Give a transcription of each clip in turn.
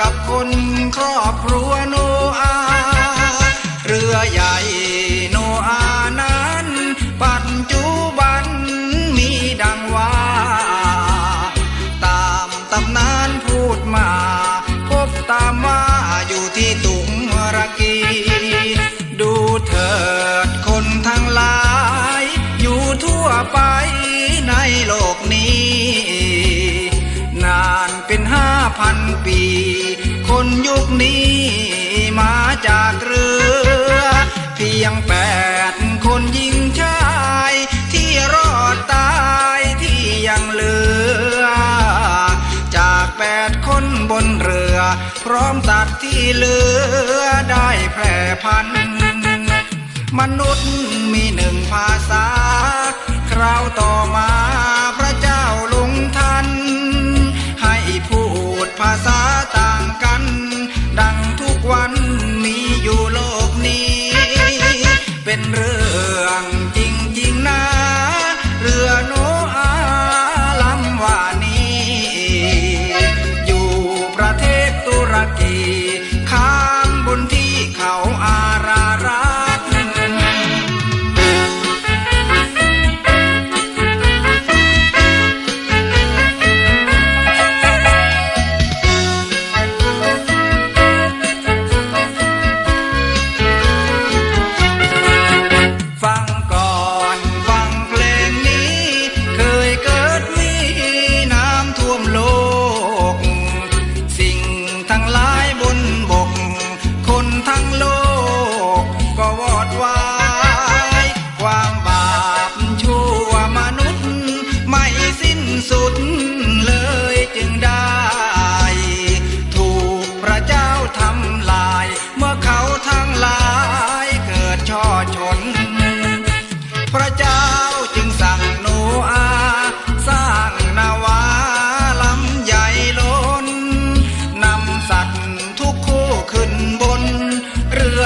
กับคนครอบครัวโนอา เรือใหญ่โนอานั้น ปัจจุบันมีดังว่า ตามตำนานพูดมา พบตามว่าอยู่ที่ ยงแปดคนยิงชายที่รอดตายที่ยังเหลือ จากแปดคนบนเรือ พร้อมสัตว์ที่เหลือได้แพร่พันธุ์มนุษย์มีหนึ่งภาษา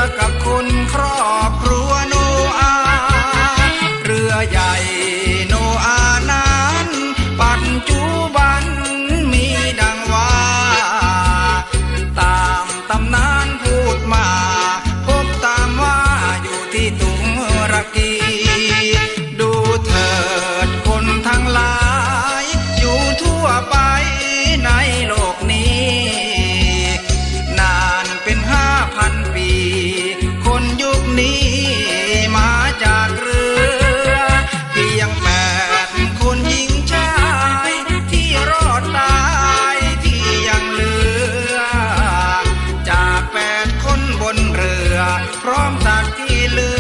kakoni love.